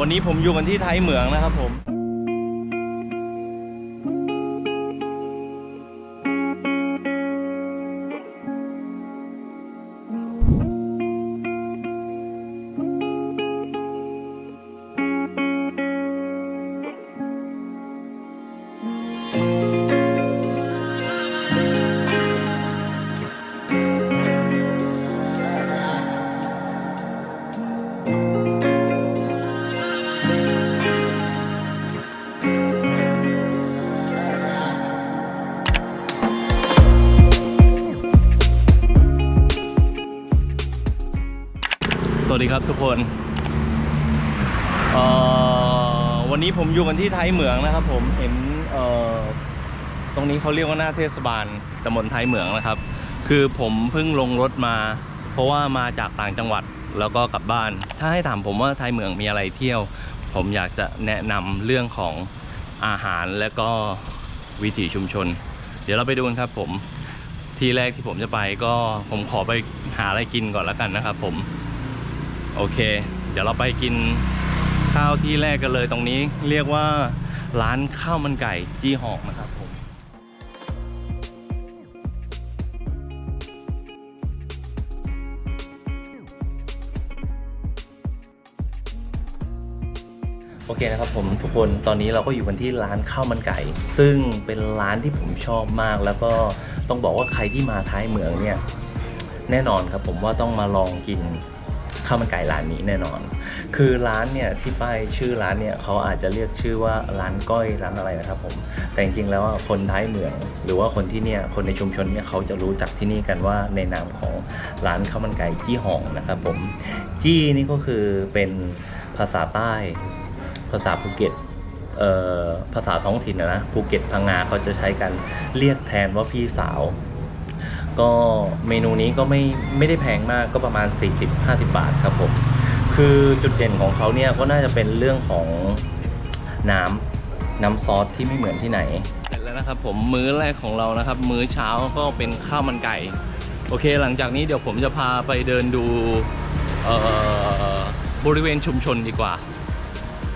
วันนี้ผมอยู่กันที่ไทยเหมืองนะครับผม ทุกคนวันนี้ผมอยู่กันที่ไทยเหมืองนะครับ ผมเห็นตรงนี้เขาเรียกว่าหน้าเทศบาลตำบลไทยเหมืองนะครับ คือผมเพิ่งลงรถมา เพราะว่ามาจากต่างจังหวัดแล้วก็กลับบ้าน ถ้าให้ถามผมว่าไทยเหมืองมีอะไรเที่ยว ผมอยากจะแนะนำเรื่องของอาหารและก็วิถีชุมชน เดี๋ยวเราไปดูกันครับผมที่แรกที่ผมจะไปก็ผมขอไปหาอะไรกินก่อนแล้วกันนะครับผม โอเค เดี๋ยวเราไปกินข้าวที่แรกกันเลยตรงนี้ เรียกว่าร้านข้าวมันไก่จี้หอกนะครับผมโอเคนะครับผมทุกคนตอนนี้เราก็อยู่กันที่ร้านข้าวมันไก่ ซึ่งเป็นร้านที่ผมชอบมาก แล้วก็ต้องบอกว่าใครที่มาท้ายเมืองเนี่ย แน่นอนครับผมว่าต้องมาลองกิน ข้าวมันไก่ร้านนี้แน่นอน คือร้านเนี่ยที่ป้ายชื่อร้านเนี่ยเขาอาจจะเรียกชื่อว่าร้านก้อยร้านอะไรนะครับผมแต่จริงๆแล้วคนท้ายเหมือง หรือว่าคนที่เนี่ยคนในชุมชนเนี่ยเขาจะรู้จักที่นี่กันว่าในนามของร้านข้าวมันไก่จี้ห่องนะครับผมจี้นี่ก็คือเป็นภาษาใต้ ภาษาภูเก็ตเอ่อภาษาท้องถิ่นนะนะภูเก็ตพังงาเขาจะใช้กันเรียกแทนว่าพี่สาว ก็เมนูนี้ก็ไม่ไม่ได้แพงมากก็ประมาณ 40-50 บาทครับผมคือจุดเด่นของเขาเนี่ยก็น่าจะเป็นเรื่องของน้ำน้ำซอสที่ไม่เหมือนที่ไหนเสร็จแล้วนะครับผมมื้อแรกของเรานะครับ มื้อเช้าก็เป็นข้าวมันไก่ โอเค หลังจากนี้เดี๋ยวผมจะพาไปเดินดูบริเวณชุมชนดีกว่า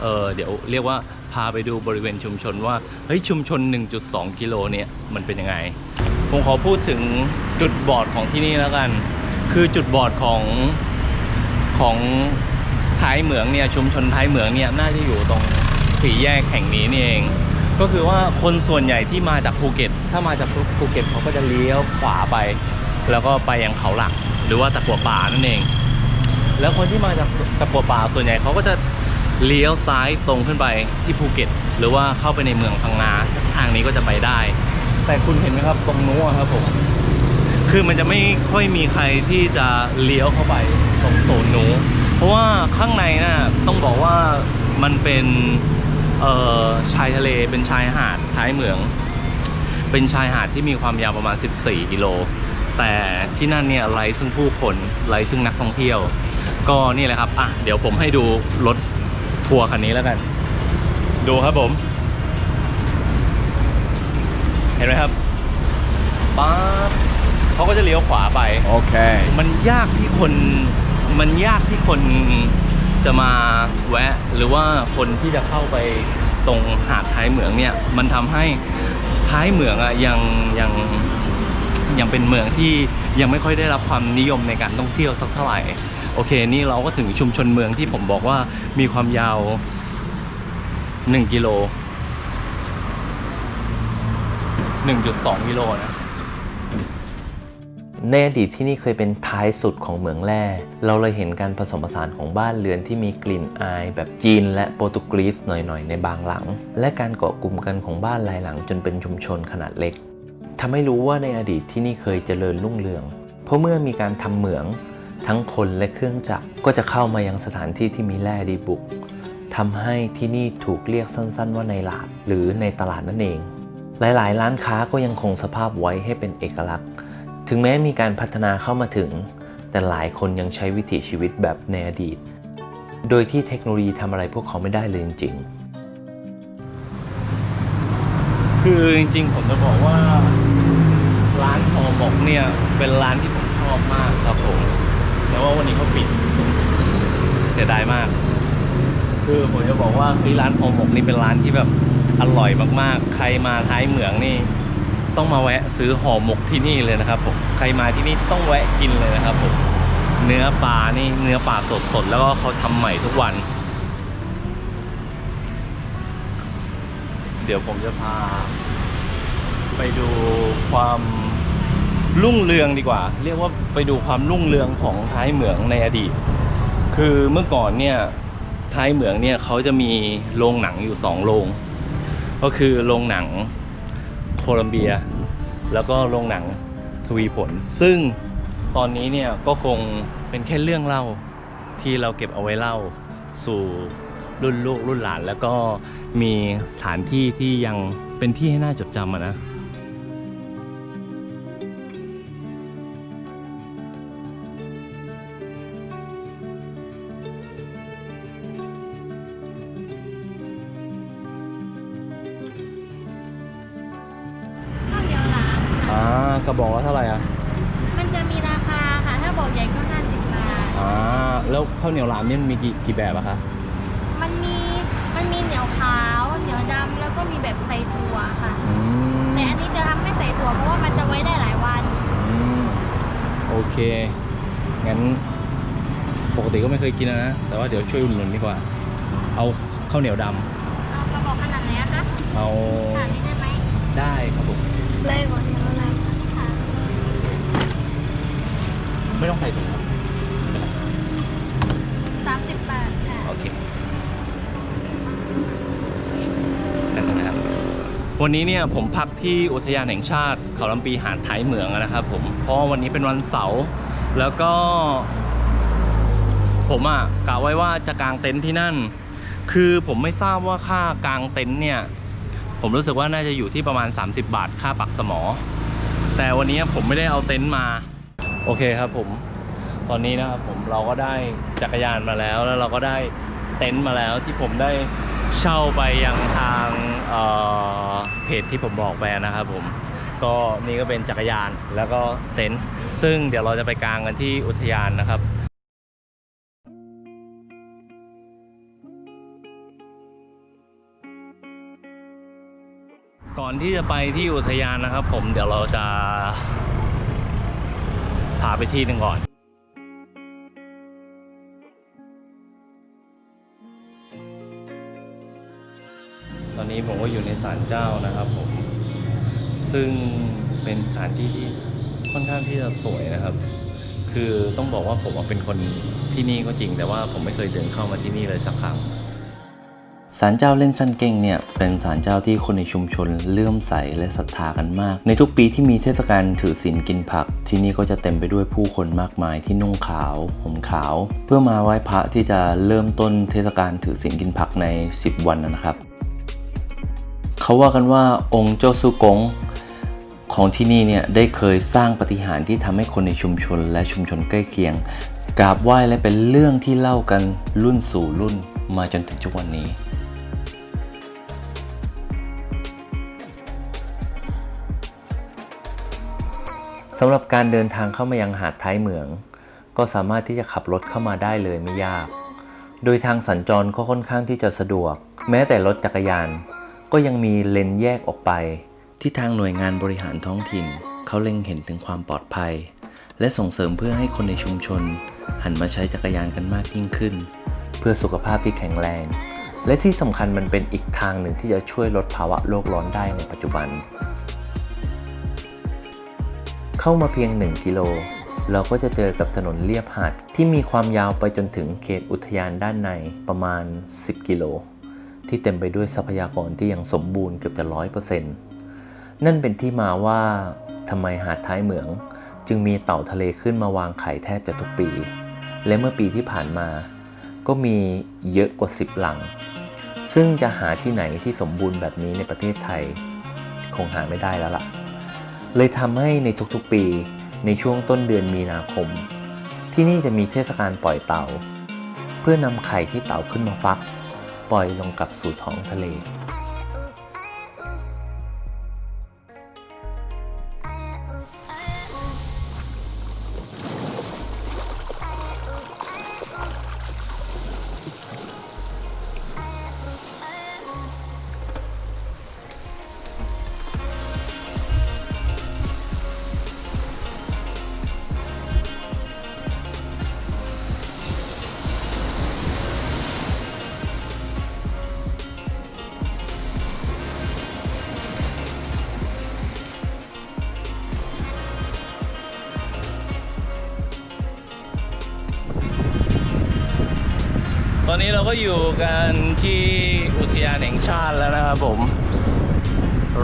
เเดี๋ยวเรียกว่าพาไปดูบริเวณชุมชนว่าเฮ้ยชุมชน 1.2 กิโลเนี่ยมันเป็นยังไง ผมขอพูดถึงจุดบอดของที่นี่แล้วกัน คือจุดบอดของของท้ายเหมืองเนี่ยชุมชนท้ายเหมืองเนี่ยน่าจะอยู่ตรงสี่แยกแห่งนี้นี่เอง ก็คือว่าคนส่วนใหญ่ที่มาจากภูเก็ต ถ้ามาจากภูเก็ตเขาก็จะเลี้ยวขวาไป แล้วก็ไปยังเขาหลัก หรือว่าตะกัวป่านั่นเอง แล้วคนที่มาจากตะกัวป่าส่วนใหญ่เขาก็จะเลี้ยวซ้ายตรงขึ้นไปที่ภูเก็ต หรือว่าเข้าไปในเมืองพังงาทางนี้ก็จะไปได้ แต่คุณเห็นไหมครับตรงนู้นครับผมคือมันจะไม่ค่อยมีใครที่จะเลี้ยวเข้าไปตรงโซนนู้นเพราะว่าข้างในน่ะต้องบอกว่ามันเป็นชายทะเลเป็นชายหาดท้ายเหมือง เป็นชายหาดที่มีความยาวประมาณ 14 กิโล แต่ที่นั่นเนี่ยไร้ซึ่งผู้คนไร้ซึ่งนักท่องเที่ยว ก็นี่แหละครับอะเดี๋ยวผมให้ดูรถทัวร์คันนี้แล้วกัน ดูครับผม ห็นไหมครับป๊าบเขาก็จะเลี้ยวขวาไป Okay. มันยากที่คนมันยากที่คนจะมาแวะ หรือว่าคนที่จะเข้าไปตรงหาดท้ายเหมืองเนี่ย มันทำให้ท้ายเหมืองอะยังยังยังเป็นเมืองที่ยังไม่ค่อยได้รับความนิยมในการท่องเที่ยวสักเท่าไหร่ โอเค นี่เราก็ถึงชุมชนเมืองที่ผมบอกว่ามีความยาว 1 กิโล 1.2กิโลนะในอดีตที่นี่เคยเป็นท้ายสุดของเหมืองแร่ เราเลยเห็นการผสมผสานของบ้านเรือนที่มีกลิ่นอายแบบจีนและโปรตุเกสหน่อยๆ ในบางหลัง และการเกาะกลุ่มกันของบ้านหลายหลังจนเป็นชุมชนขนาดเล็กทำให้รู้ว่าในอดีตที่นี่เคยเจริญรุ่งเรือง เพราะเมื่อมีการทำเหมือง ทั้งคนและเครื่องจักรก็จะเข้ามายังสถานที่ที่มีแร่ดีบุกทำให้ที่นี่ถูกเรียกสั้น ๆ ว่าในหลาดหรือในตลาดนั่นเอง หลาย ๆ ร้านค้าก็ยังคงสภาพไว้ให้เป็นเอกลักษณ์ ถึงแม้มีการพัฒนาเข้ามาถึง แต่หลายคนยังใช้วิถีชีวิตแบบในอดีต โดยที่เทคโนโลยีทำอะไรพวกเขาไม่ได้เลยจริง ๆ คือจริง ๆ ผมจะบอกว่า ร้านทอหมกเนี่ย เป็นร้านที่ผมชอบมากครับผมแต่ว่าวันนี้เขาปิด เสียดายมาก คือผมจะบอกว่าคือร้านหอหมกนี่เป็นร้านที่แบบ อร่อยมากๆ ใครมาท้ายเหมืองนี่ ต้องมาแวะซื้อห่อหมกที่นี่เลยนะครับผมใครมาที่นี่ต้องแวะกินเลยนะครับผมเนื้อปลานี่เนื้อปลาสดๆ แล้วก็เขาทำใหม่ทุกวัน เดี๋ยวผมจะพา ไปดูความรุ่งเรืองดีกว่า เรียกว่าไปดูความรุ่งเรืองของท้ายเหมืองในอดีต คือเมื่อก่อนเนี่ยท้ายเหมืองเนี่ยเขาจะมีโรงหนังอยู่สองโรง ก็คือโรงหนังโคลัมเบีย แล้วก็โรงหนังทวีผล ซึ่งตอนนี้เนี่ยก็คงเป็นแค่เรื่องเล่าที่เราเก็บเอาไว้เล่าสู่รุ่นลูกรุ่นหลาน แล้วก็มีสถานที่ที่ยังเป็นที่ให้น่าจดจำนะ เหนียวหลามนี่มันมีกี่กี่แบบอะคะมันมีมันมีเหนียวขาวเหนียวดำแล้วก็มีแบบใส่ถั่วค่ะ อืมแต่อันนี้จะทำไม่ใส่ถั่วเพราะว่ามันจะไว้ได้หลายวัน อืมโอเค งั้น ปกติก็ไม่เคยกินนะ แต่ว่าเดี๋ยวช่วยอุดหนุนดีกว่า เอาข้าวเหนียวดำเอากระบอกขนาดไหนอะคะเอาขนาดนี้ได้ไหมได้ครับผมเล็กกว่านี้อะไรค่ะ ไม่ต้องใส่ถุงครับ วันนี้เนี่ยผมพักที่อุทยานแห่งชาติเขาลำปีหาดท้ายเหมืองนะครับผมเพราะวันนี้เป็นวันเสาร์แล้วก็ ผมอะกะไว้ว่าจะกางเต็นท์ที่นั่น คือผมไม่ทราบว่าค่ากางเต็นท์เนี่ย ผมรู้สึกว่าน่าจะอยู่ที่ประมาณ 30 บาทค่าปักสมอ แต่วันนี้ผมไม่ได้เอาเต็นท์มา โอเคครับผม ตอนนี้นะครับผมเราก็ได้จักรยานมาแล้วแล้วเราก็ได้เต็นท์มาแล้วที่ผมได้ เช่าไปยังทางเเพจที่ผมบอกไปนะครับผมก็นี่ก็เป็นจักรยานแล้วก็เต็นท์ซึ่งเดี๋ยวเราจะไปกางกันที่อุทยานนะครับก่อนที่จะไปที่อุทยานนะครับผมเดี๋ยวเราจะพาไปที่หนึ่งก่อน อนนี้ผมก็อยู่ในศาลเจ้านะครับผม ซึ่งเป็นสถานที่ที่ค่อนข้างที่จะสวยนะครับ คือต้องบอกว่าผมเป็นคนที่นี่ก็จริง แต่ว่าผมไม่เคยเดินเข้ามาที่นี่เลยสักครั้งศาลเจ้าเล่นซันเก่งเนี่ยเป็นศาลเจ้าที่คนในชุมชนเลื่อมใสและศรัทธากันมาก ในทุกปีที่มีเทศกาลถือศีลกินผัก ที่นี่ก็จะเต็มไปด้วยผู้คนมากมายที่นุ่งขาวห่มขาว เพื่อมาไหว้พระที่จะเริ่มต้นเทศกาลถือศีลกินผักใน 10 วันนะครับ เขาว่ากันว่าองค์เจ้าสุกงของที่นี่เนี่ยได้เคยสร้างปฏิหารที่ทำให้คนในชุมชนและชุมชนใกล้เคียงกราบไหว้และเป็นเรื่องที่เล่ากันรุ่นสู่รุ่นมาจนถึงทุกวันนี้สำหรับการเดินทางเข้ามายังหาดท้ายเหมือง ก็สามารถที่จะขับรถเข้ามาได้เลยไม่ยาก โดยทางสัญจรก็ค่อนข้างที่จะสะดวก แม้แต่รถจักรยาน ก็ยังมีเลนแยกออกไป ที่ทางหน่วยงานบริหารท้องถิ่น เขาเล็งเห็นถึงความปลอดภัย และส่งเสริมเพื่อให้คนในชุมชน หันมาใช้จักรยานกันมากยิ่งขึ้น เพื่อสุขภาพที่แข็งแรง และที่สำคัญมันเป็นอีกทางหนึ่งที่จะช่วยลดภาวะโลกร้อนได้ในปัจจุบัน เข้ามาเพียง 1 กิโลเราก็จะเจอกับถนนเลียบหาดที่มีความยาวไปจนถึงเขตอุทยานด้านในประมาณ 10 กิโล ที่เต็มไปด้วยทรัพยากรที่ยังสมบูรณ์เกือบจะร้อยเปอร์เซ็นต์นั่นเป็นที่มาว่าทำไมหาดท้ายเหมือง จึงมีเต่าทะเลขึ้นมาวางไข่แทบจะทุกปี และเมื่อปีที่ผ่านมา ก็มีเยอะกว่า 10 หลัง ซึ่งจะหาที่ไหนที่สมบูรณ์แบบนี้ในประเทศไทย คงหาไม่ได้แล้วล่ะ เลยทำให้ในทุกๆปีในช่วงต้นเดือนมีนาคม ที่นี่จะมีเทศกาลปล่อยเต่า เพื่อนำไข่ที่เต่าขึ้นมาฟัก ปล่อยลงกลับสู่ท้องทะเล เราก็อยู่กันที่อุทยานแห่งชาติแล้วนะครับผม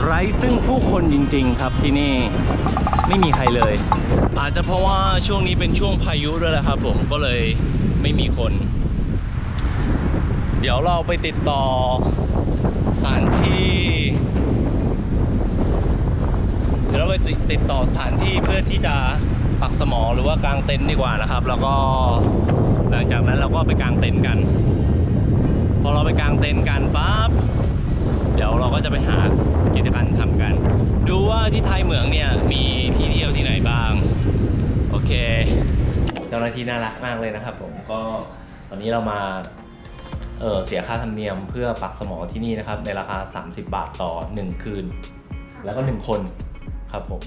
ไร้ซึ่งผู้คนจริง ๆ ครับที่นี่ไม่มีใครเลย อาจจะเพราะว่าช่วงนี้เป็นช่วงพายุด้วยแหละครับผมก็เลยไม่มีคน เดี๋ยวเราไปติดต่อสถานที่ เดี๋ยวเราไปติดต่อสถานที่เพื่อที่จะปักสมอหรือว่ากางเต็นท์ดีกว่านะครับ แล้วก็ หลังจากนั้นเราก็ไปกางเต็นท์กัน พอเราไปกางเต็นท์กันปั๊บเดี๋ยวเราก็จะไปหากิจกรรมทำกัน ดูว่าที่ไทยเหมืองเนี่ยมีที่เที่ยวที่ไหนบ้าง โอเค เจ้าหน้าที่น่ารักมากเลยนะครับ ผมก็ตอนนี้เรามาเเสียค่าธรรมเนียมเพื่อปักสมอที่นี่นะครับ ในราคา 30 บาทต่อ 1 คืน แล้วก็ 1 คนครับผม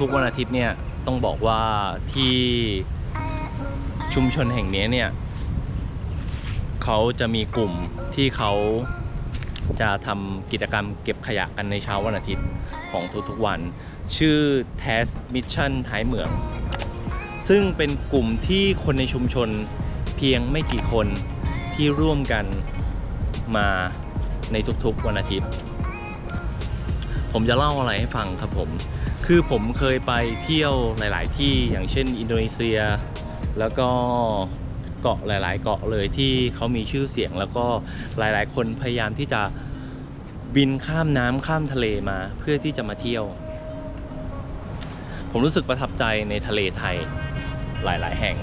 ทุกๆวันอาทิตย์เนี่ยต้องบอกว่าที่ชุมชนแห่งนี้เนี่ยเขาจะมีกลุ่มที่เขาจะทำกิจกรรมเก็บขยะกันในเช้าวันอาทิตย์ของทุกๆวัน ชื่อ Test Mission ท้ายเหมือง ซึ่งเป็นกลุ่มที่คนในชุมชนเพียงไม่กี่คนที่ร่วมกันมาในทุกๆวันอาทิตย์ ผมจะเล่าอะไรให้ฟังครับผม คือผมเคยไปเที่ยวหลาย ๆ ที่อย่างเช่น อินโดนีเซีย แล้วก็เกาะหลาย ๆ เกาะเลยที่เขามีชื่อเสียง แล้วก็หลาย ๆ คนพยายามที่จะบินข้ามน้ำข้ามทะเลมาเพื่อที่จะมาเที่ยว ผมรู้สึกประทับใจในทะเลไทยหลาย ๆ แห่ง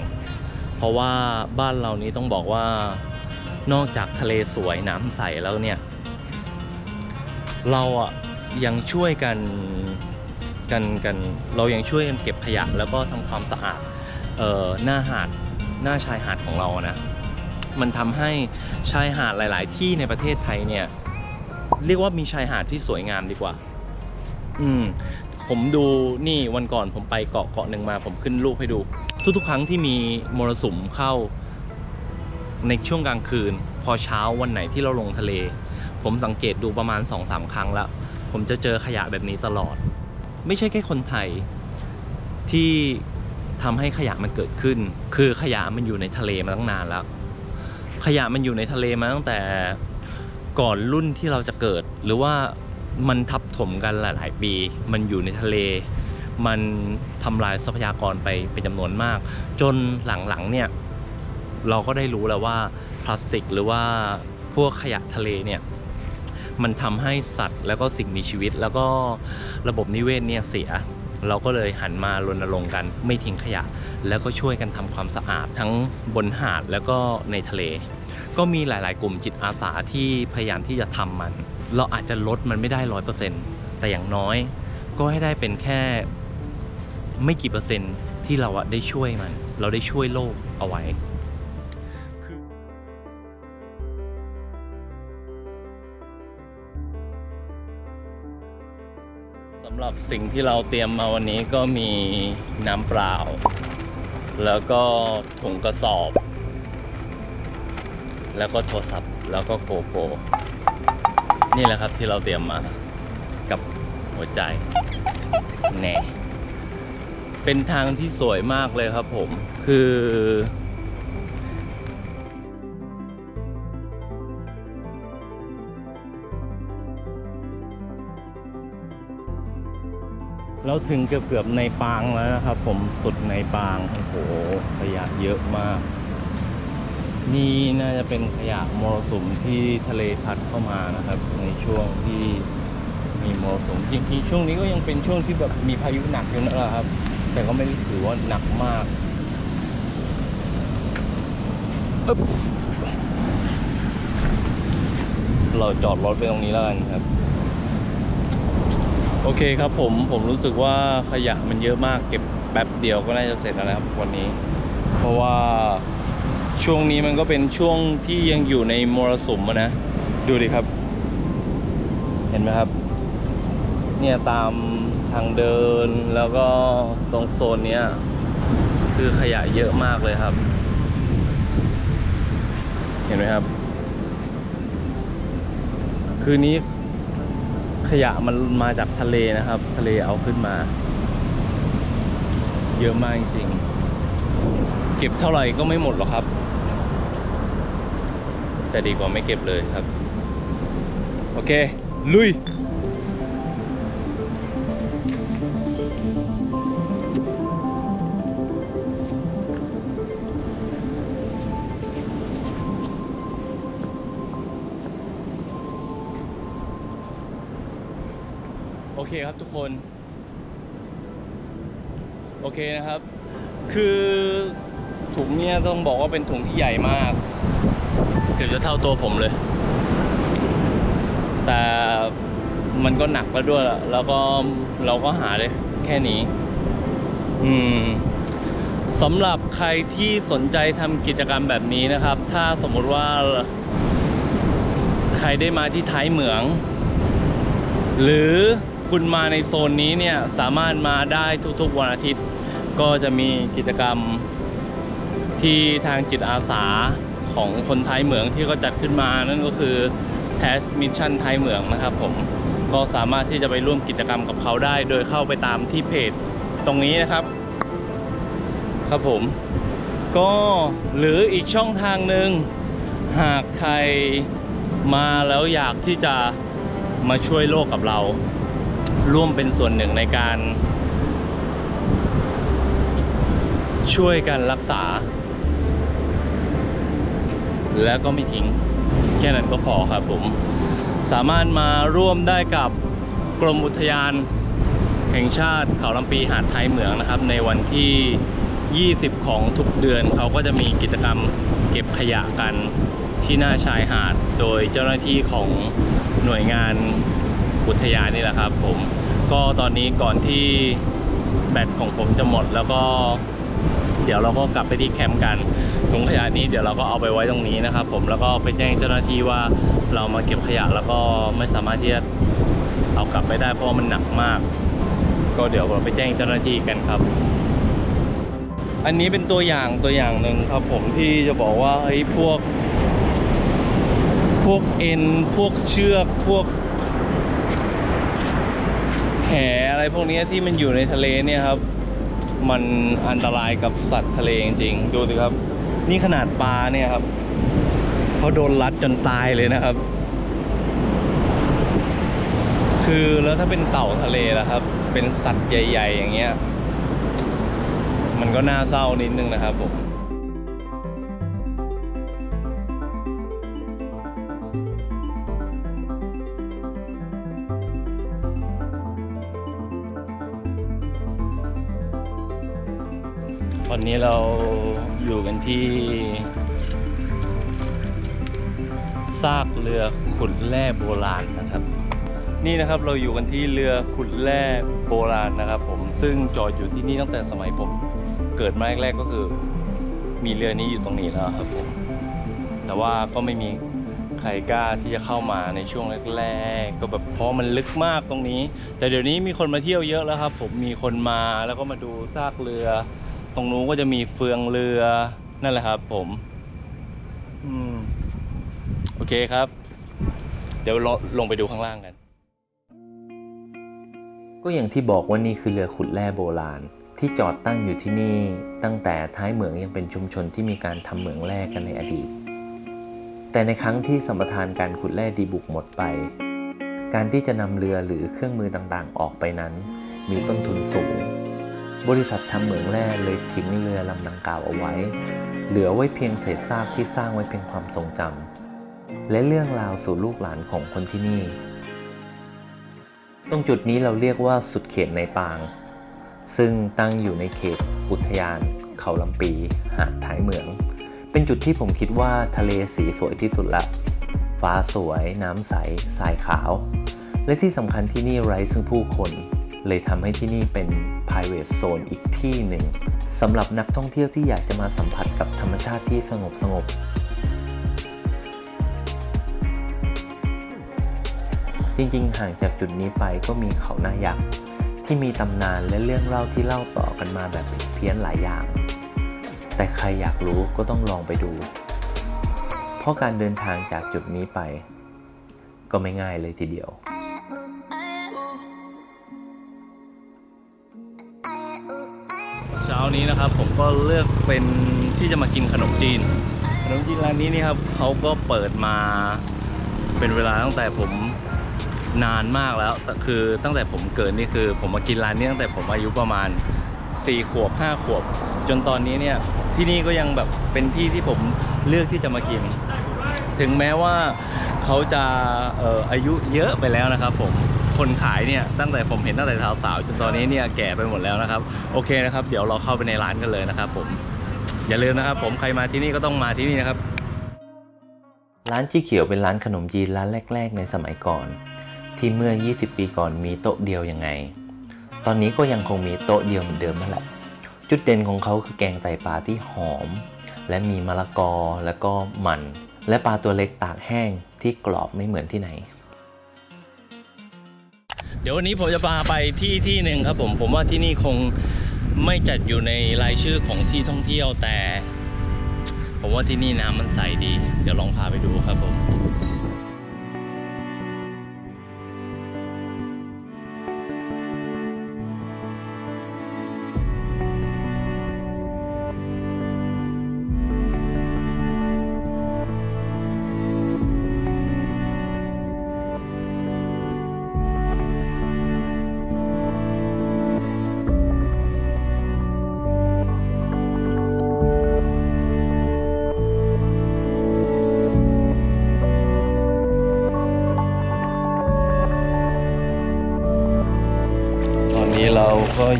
เพราะว่าบ้านเรานี้ต้องบอกว่านอกจากทะเลสวยน้ำใสแล้วเนี่ย เราอะยังช่วยกัน กันกันเรายังช่วยกันเก็บขยะแล้วก็ทำความสะอาดเออหน้าหาดหน้าชายหาดของเรานะมันทำให้ชายหาดหลาย ๆ ที่ในประเทศไทยเนี่ยเรียกว่ามีชายหาดที่สวยงามดีกว่า อืมผมดูนี่วันก่อนผมไปเกาะเกาะหนึ่งมา ผมขึ้นรูปให้ดู ทุก ๆ ครั้งที่มีมรสุมเข้าในช่วงกลางคืน พอเช้าวันไหนที่เราลงทะเล ผมสังเกตดูประมาณ2อสาครั้งแล้ว ผมจะเจอขยะแบบนี้ตลอด ไม่ใช่แค่คนไทยที่ทำให้ขยะมันเกิดขึ้น คือขยะมันอยู่ในทะเลมาตั้งนานแล้ว ขยะมันอยู่ในทะเลมาตั้งแต่ก่อนรุ่นที่เราจะเกิด หรือว่ามันทับถมกันหลาย ๆ ปี มันอยู่ในทะเล มันทำลายทรัพยากรไปเป็นจำนวนมาก จนหลัง ๆ เนี่ย เราก็ได้รู้แล้วว่าพลาสติกหรือว่าพวกขยะทะเลเนี่ย มันทำให้สัตว์แล้วก็สิ่งมีชีวิต แล้วก็ระบบนิเวศเนี่ยเสีย เราก็เลยหันมารณรงค์กันไม่ทิ้งขยะ แล้วก็ช่วยกันทำความสะอาดทั้งบนหาดแล้วก็ในทะเล ก็มีหลาย ๆ กลุ่มจิตอาสาที่พยายามที่จะทำมัน เราอาจจะลดมันไม่ได้ร้อยเปอร์เซ็นต์แต่อย่างน้อยก็ให้ได้เป็นแค่ไม่กี่เปอร์เซ็นต์ที่เราอะได้ช่วยมัน เราได้ช่วยโลกเอาไว้ หรับสิ่งที่เราเตรียมมาวันนี้ก็มีน้ำเปล่า แล้วก็ถุงกระสอบ แล้วก็โทรศัพท์ แล้วก็โกโก้นี่แหละครับที่เราเตรียมมากับหัวใจแน่เป็นทางที่สวยมากเลยครับผม คือ เราถึงเกือบเกือบๆในปางแล้วนะครับ ผมสุดในปางโอ้โหขยะเยอะมาก นี่น่าจะเป็นขยะมรสุมที่ทะเลพัดเข้ามานะครับ ในช่วงที่มีมรสุมจริงๆช่วงนี้ก็ยังเป็นช่วงที่แบบมีพายุหนักอยู่นะครับ แต่ก็ไม่ได้ถือว่าหนักมากอึ๊บเราจอดรถไปตรงนี้แล้วกันครับ โอเคครับผมผมรู้สึกว่าขยะมันเยอะมากเก็บแป๊บเดียวก็น่าจะเสร็จแล้วครับวันนี้ เพราะว่าช่วงนี้มันก็เป็นช่วงที่ยังอยู่ในมรสุมนะ ดูดิครับ เห็นไหมครับ เนี่ยตามทางเดินแล้วก็ตรงโซนเนี้ยคือขยะเยอะมากเลยครับ เห็นไหมครับ คืนนี้ ขยะมันมาจากทะเลนะครับ ทะเลเอาขึ้นมา เยอะมากจริงๆ เก็บเท่าไหร่ก็ไม่หมดหรอกครับ แต่ดีกว่าไม่เก็บเลยครับ โอเค ลุย คน โอเคนะครับ คือถุงเนี่ยต้องบอกว่าเป็นถุงที่ใหญ่มาก เกือบจะเท่าตัวผมเลย แต่มันก็หนักแล้วด้วยล่ะแล้วก็เราก็หาได้แค่นี้ อืมสำหรับใครที่สนใจทำกิจกรรมแบบนี้นะครับ ถ้าสมมติว่าใครได้มาที่ท้ายเหมือง หรือ คุณมาในโซนนี้เนี่ยสามารถมาได้ทุกๆวันอาทิตย์ ก็จะมีกิจกรรมที่ทางจิตอาสาของคนไทยเหมืองที่เขาจัดขึ้นมานั่นก็คือ Test Mission ท้ายเหมืองนะครับผมก็สามารถที่จะไปร่วมกิจกรรมกับเขาได้ โดยเข้าไปตามที่เพจตรงนี้นะครับ ครับผมก็หรืออีกช่องทางหนึ่งหากใครมาแล้วอยากที่จะมาช่วยโลกกับเรา ร่วมเป็นส่วนหนึ่งในการ ช่วยกันรักษา แล้วก็ไม่ทิ้ง แค่นั้นก็พอครับผม สามารถมาร่วมได้กับกรมอุทยานแห่งชาติเขาลำปีหาดไทยเหมืองนะครับ ในวันที่ 20 ของทุกเดือนเขาก็จะมีกิจกรรมเก็บขยะกันที่หน้าชายหาด โดยเจ้าหน้าที่ของหน่วยงาน อุทยานนี่แหละครับผมก็ตอนนี้ก่อนที่แบตของผมจะหมดแล้วก็เดี๋ยวเราก็กลับไปที่แคมป์กันถุงขยะนี้เดี๋ยวเราก็เอาไปไว้ตรงนี้นะครับ ผมแล้วก็ไปแจ้งเจ้าหน้าที่ว่าเรามาเก็บขยะแล้วก็ไม่สามารถที่จะเอากลับไปได้เพราะมันหนักมาก ก็เดี๋ยวเราไปแจ้งเจ้าหน้าที่กันครับ อันนี้เป็นตัวอย่างตัวอย่างหนึ่งครับผมที่จะบอกว่าเฮ้ยพวก พวกเอ็นพวกเชือกพวก แหอะไรพวกนี้ที่มันอยู่ในทะเลเนี่ยครับ มันอันตรายกับสัตว์ทะเลจริงๆดูสิครับ นี่ขนาดปลาเนี่ยครับเขาโดนรัดจนตายเลยนะครับ คือแล้วถ้าเป็นเต่าทะเลล่ะครับ เป็นสัตว์ใหญ่ ๆ อย่างเงี้ย มันก็น่าเศร้านิดนึงนะครับผม นี้เราอยู่กันที่ซากเรือขุดแร่โบราณนะครับ นี่นะครับเราอยู่กันที่เรือขุดแร่โบราณนะครับ ผมซึ่งจอดอยู่ที่นี่ตั้งแต่สมัยผมเกิดมาแรกๆก็คือ มีเรือนี้อยู่ตรงนี้แล้วครับผมแต่ว่าก็ไม่มีใครกล้าที่จะเข้ามาในช่วงแรกๆก็แบบเพราะมันลึกมากตรงนี้ แต่เดี๋ยวนี้มีคนมาเที่ยวเยอะแล้วครับ ผมมีคนมาแล้วก็มาดูซากเรือ ตรงนู้นก็จะมีเฟืองเรือนั่นแหละครับ ผม อืม โอเคครับ เดี๋ยวลงลงไปดูข้างล่างกัน ก็อย่างที่บอกว่านี่คือเรือขุดแร่โบราณ ที่จอดตั้งอยู่ที่นี่ ตั้งแต่ท้ายเหมืองยังเป็นชุมชนที่มีการทำเหมืองแร่กันในอดีต แต่ในครั้งที่สัมปทานการขุดแร่ดีบุกหมดไป การที่จะนำเรือหรือเครื่องมือต่างๆ ออกไปนั้น มีต้นทุนสูง บริษัททำเหมืองแร่เลยทิ้งเรือลำดังกล่าวเอาไว้ เหลือไว้เพียงเศษซากที่สร้างไว้เพียงความทรงจำและเรื่องราวสู่ลูกหลานของคนที่นี่ ตรงจุดนี้เราเรียกว่าสุดเขตในปาง ซึ่งตั้งอยู่ในเขต อุทยาน เขาลำปี หาดท้ายเหมือง เป็นจุดที่ผมคิดว่าทะเลสีสวยที่สุดละ ฟ้าสวย น้ำใสทรายขาว และที่สำคัญที่นี่ไร้ซึ่งผู้คน เลยทำให้ที่นี่เป็น private zone อีกที่หนึ่งสำหรับนักท่องเที่ยวที่อยากจะมาสัมผัสกับธรรมชาติที่สงบสงบจริงๆ ห่างจากจุดนี้ไปก็มีเขาหน้ายักษ์ที่มีตำนานและเรื่องเล่าที่เล่าต่อกันมาแบบผิดเพี้ยนหลายอย่าง แต่ใครอยากรู้ก็ต้องลองไปดู เพราะการเดินทางจากจุดนี้ไป ก็ไม่ง่ายเลยทีเดียว นี้นะครับ ผมก็เลือกเป็นที่จะมากินขนมจีน ขนมจีนร้านนี้นี่ครับเขาก็เปิดมาเป็นเวลาตั้งแต่ผมนานมากแล้วคือตั้งแต่ผมเกิดนี่คือ ผมมากินร้านนี้ตั้งแต่ผมอายุประมาณ4ขวบ5ขวบ จนตอนนี้เนี่ยที่นี่ก็ยังแบบเป็นที่ที่ผมเลือกที่จะมากิน ถึงแม้ว่าเขาจะอออายุเยอะไปแล้วนะครับผม คนขายเนี่ยตั้งแต่ผมเห็นตั้งแต่สาวๆจนตอนนี้เนี่ยแก่ไปหมดแล้วนะครับ โอเคนะครับ เดี๋ยวเราเข้าไปในร้านกันเลยนะครับ ผมอย่าลืมนะครับ ผมใครมาที่นี่ก็ต้องมาที่นี่นะครับ ร้านจี้เขียวเป็นร้านขนมจีนร้านแรก ๆ ในสมัยก่อน ที่เมื่อ 20 ปีก่อนมีโต๊ะเดียวยังไง ตอนนี้ก็ยังคงมีโต๊ะเดียวเหมือนเดิมนั่นแหละจุดเด่นของเขาคือแกงไตปลาที่หอม และมีมะละกอแล้วก็มัน และปลาตัวเล็กตากแห้งที่กรอบไม่เหมือนที่ไหน เดี๋ยววันนี้ผมจะพาไปที่ที่หนึ่งครับผมผมว่าที่นี่คงไม่จัดอยู่ในรายชื่อของที่ท่องเที่ยวแต่ ผมว่าที่นี่น้ำมันใสดี เดี๋ยวลองพาไปดูครับผม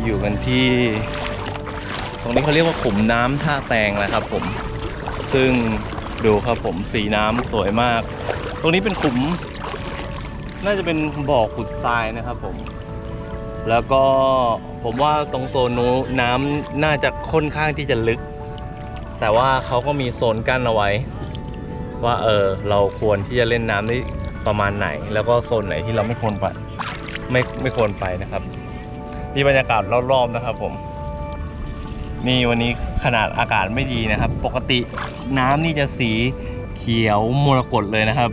อยู่กันที่ ตรงนี้เขาเรียกว่าขุมน้ำท่าแตงนะครับผม ซึ่งดูครับผมสีน้ำสวยมาก ตรงนี้เป็นขุม น่าจะเป็นบ่อขุดทรายนะครับผม แล้วก็ผมว่าตรงโซนนู้นน้ำน่าจะค่อนข้างที่จะลึก แต่ว่าเขาก็มีโซนกั้นเอาไว้ ว่าเออเราควรที่จะเล่นน้ำได้ประมาณไหน แล้วก็โซนไหนที่เราไม่ควรไปไม่ไม่ควรไปนะครับ นี่บรรยากาศรอบๆนะครับผม นี่วันนี้ขนาดอากาศไม่ดีนะครับ ปกติน้ำนี่จะสีเขียวมรกตเลยนะครับ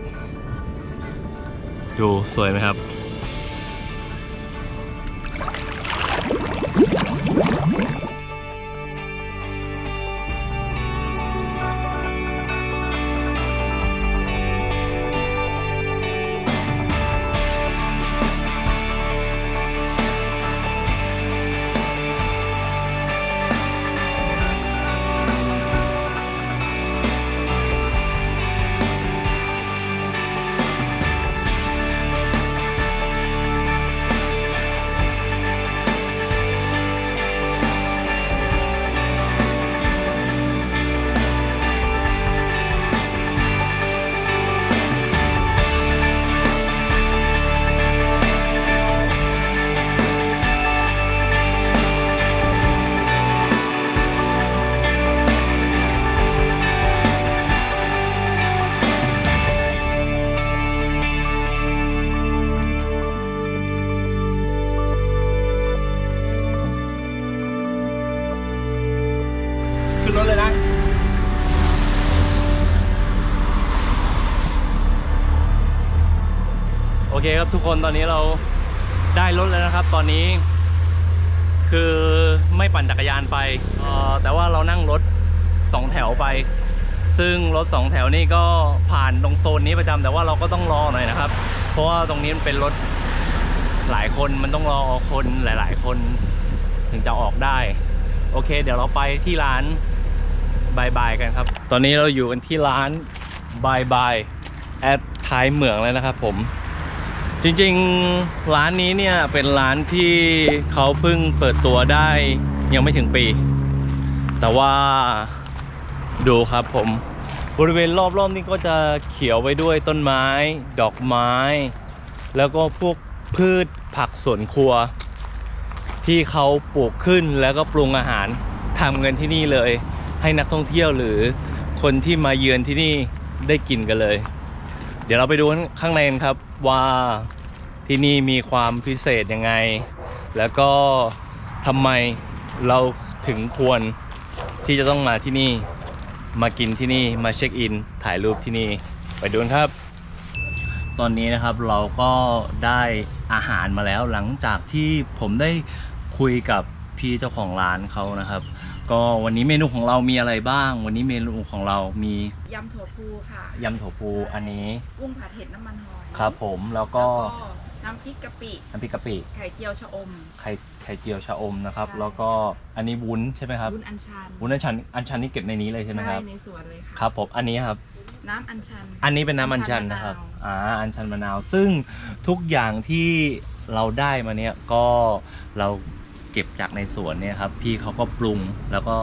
ดูสวยไหมครับ ทุกคนตอนนี้เราได้รถแล้วนะครับ ตอนนี้ คือไม่ปั่นจักรยานไปแต่ว่าเรานั่งรถสองแถวไป ซึ่งรถสองแถวนี่ก็ผ่านตรงโซนนี้ประจำแต่ว่าเราก็ต้องรอหน่อยนะครับ เพราะว่าตรงนี้มันเป็นรถหลายคนมันต้องรอคนหลาย ๆ คนถึงจะออกได้ โอเค เดี๋ยวเราไปที่ร้านบายบายกันครับ ตอนนี้เราอยู่กันที่ร้านบายบายแอดท้ายเหมืองแล้วนะครับผม จริงๆร้านนี้เนี่ยเป็นร้านที่เขาเพิ่งเปิดตัวได้ยังไม่ถึงปี แต่ว่าดูครับผมบริเวณรอบๆนี่ก็จะเขียวไปด้วยต้นไม้ ดอกไม้ แล้วก็พวกพืชผักสวนครัว ที่เขาปลูกขึ้นแล้วก็ปรุงอาหารทำเงินที่นี่เลย ให้นักท่องเที่ยวหรือคนที่มาเยือนที่นี่ได้กินกันเลย ดี๋ยวเราไปดูข้างในกันครับว่าที่นี่มีความพิเศษยังไง แล้วก็ทำไมเราถึงควรที่จะต้องมาที่นี่มากินที่นี่มาเช็คอิน ถ่ายรูปที่นี่ไปดูครับ ตอนนี้นะครับเราก็ได้อาหารมาแล้วหลังจากที่ผมได้คุยกับพี่เจ้าของร้านเขานะครับ ก็วันนี้เมนูของเรามีอะไรบ้าง วันนี้เมนูของเรามียำถั่วพูค่ะยำถั่วพูอันนี้กุ้งผัดเห็ดน้ำมันหอยครับผมแล้วก็แล้วก็น้ำพริกกะปิน้ำพริกกะปิไข่เจียวชะอมไข่ไข่เจียวชะอมนะครับใช่แล้วก็อันนี้วุ้นใช่ไหมครับวุ้นอัญชันวุ้นอันชันอันชันนี่เก็บในนี้เลยใช่ไหมครับในสวนเลยค่ะครับผมอันนี้ครับน้ำอัญชัน อันนี้เป็นน้ำอัญชันอัญชันนะครับมะนาวอ่า อัญชันมะนาว ซึ่งทุกอย่างที่เราได้มาเนี่ยก็เรา เก็บจากในสวนเนี่ยครับพี่เขาก็ปรุงแล้วก็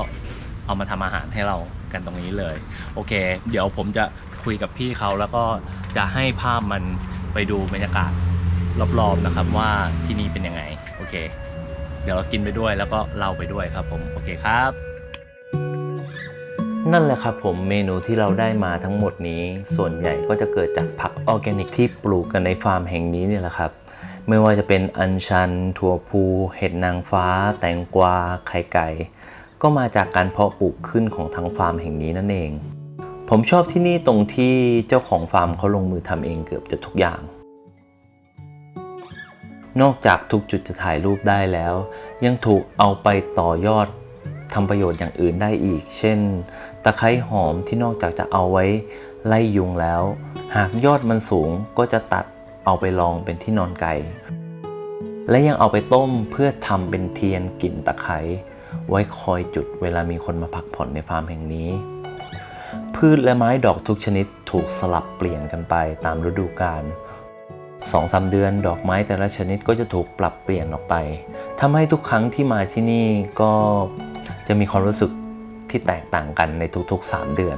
เอามาทำอาหารให้เรากันตรงนี้เลย โอเค เดี๋ยวผมจะคุยกับพี่เขาแล้วก็จะให้ภาพมันไปดูบรรยากาศรอบๆนะครับว่าที่นี่เป็นยังไง โอเค เดี๋ยวเรากินไปด้วยแล้วก็เล่าไปด้วยครับผม โอเคครับ นั่นแหละครับผมเมนูที่เราได้มาทั้งหมดนี้ ส่วนใหญ่ก็จะเกิดจากผักออร์แกนิกที่ปลูกกันในฟาร์มแห่งนี้เนี่ยแหละครับ ไม่ว่าจะเป็นอัญชัน ถั่วพู เห็ดนางฟ้า แตงกวา ไข่ไก่ ก็มาจากการเพาะปลูกขึ้นของทางฟาร์มแห่งนี้นั่นเอง ผมชอบที่นี่ตรงที่เจ้าของฟาร์มเขาลงมือทำเองเกือบจะทุกอย่าง นอกจากทุกจุดจะถ่ายรูปได้แล้ว ยังถูกเอาไปต่อยอดทำประโยชน์อย่างอื่นได้อีก เช่น ตะไคร้หอมที่นอกจากจะเอาไว้ไล่ยุงแล้ว หากยอดมันสูงก็จะตัด เอาไปลองเป็นที่นอนไก่ และยังเอาไปต้มเพื่อทำเป็นเทียนกลิ่นตะไคร้ไว้คอยจุดเวลามีคนมาพักผ่อนในฟาร์มแห่งนี้ พืชและไม้ดอกทุกชนิดถูกสลับเปลี่ยนกันไปตามฤดูกาลสองสามเดือนดอกไม้แต่ละชนิดก็จะถูกปรับเปลี่ยนออกไปทำให้ทุกครั้งที่มาที่นี่ก็จะมีความรู้สึกที่แตกต่างกันในทุกๆ 3 เดือน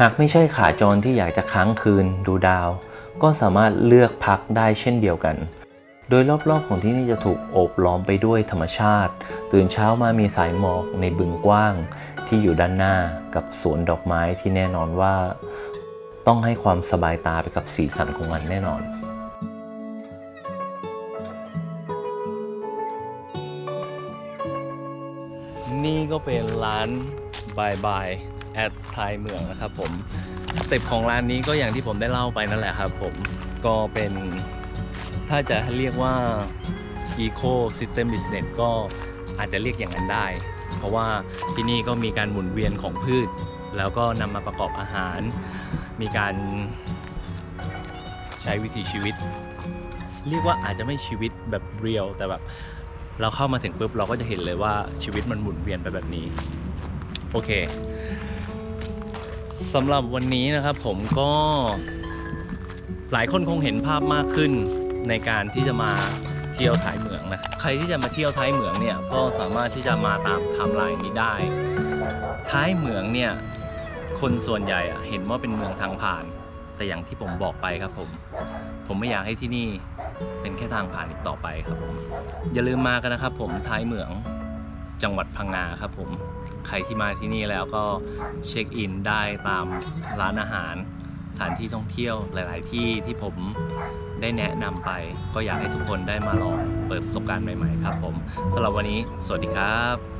หากไม่ใช่ขาจรที่อยากจะค้างคืนดูดาว ก็สามารถเลือกพักได้เช่นเดียวกัน โดยรอบๆของที่นี่จะถูกโอบล้อมไปด้วยธรรมชาติ ตื่นเช้ามามีสายหมอกในบึงกว้าง ที่อยู่ด้านหน้ากับสวนดอกไม้ที่แน่นอนว่า ต้องให้ความสบายตาไปกับสีสันของมันแน่นอนนี่ก็เป็นร้านบายบาย แอดไทยเมืองนะครับผมสเต็ปของร้านนี้ก็อย่างที่ผมได้เล่าไปนั่นแหละครับผมก็เป็นถ้าจะเรียกว่า Eco System Business ก็อาจจะเรียกอย่างนั้นได้ เพราะว่าที่นี่ก็มีการหมุนเวียนของพืช แล้วก็นำมาประกอบอาหาร มีการใช้วิถีชีวิต เรียกว่าอาจจะไม่ชีวิตแบบเรียลแต่แบบเราเข้ามาถึงปุ๊บเราก็จะเห็นเลยว่าชีวิตมันหมุนเวียนไปแบบนี้ โอเค สำหรับวันนี้นะครับผมก็หลายคนคงเห็นภาพมากขึ้นในการที่จะมาเที่ยวท้ายเหมืองนะใครที่จะมาเที่ยวท้ายเหมืองเนี่ยก็สามารถที่จะมาตามไทม์ไลน์นี้ได้ ท้ายเหมืองเนี่ยคนส่วนใหญ่อะเห็นว่าเป็นเมืองทางผ่าน แต่อย่างที่ผมบอกไปครับผม ผมไม่อยากให้ที่นี่เป็นแค่ทางผ่านอีกต่อไปครับผมอย่าลืมมากันนะครับผมท้ายเหมืองจังหวัดพังงาครับผม ใครที่มาที่นี่แล้วก็เช็คอินได้ตามร้านอาหารสถานที่ท่องเที่ยวหลาย ๆ ที่ที่ผมได้แนะนำไป ก็อยากให้ทุกคนได้มาลองเปิดประสบการณ์ใหม่ ๆ ครับผมสำหรับวันนี้ สวัสดีครับ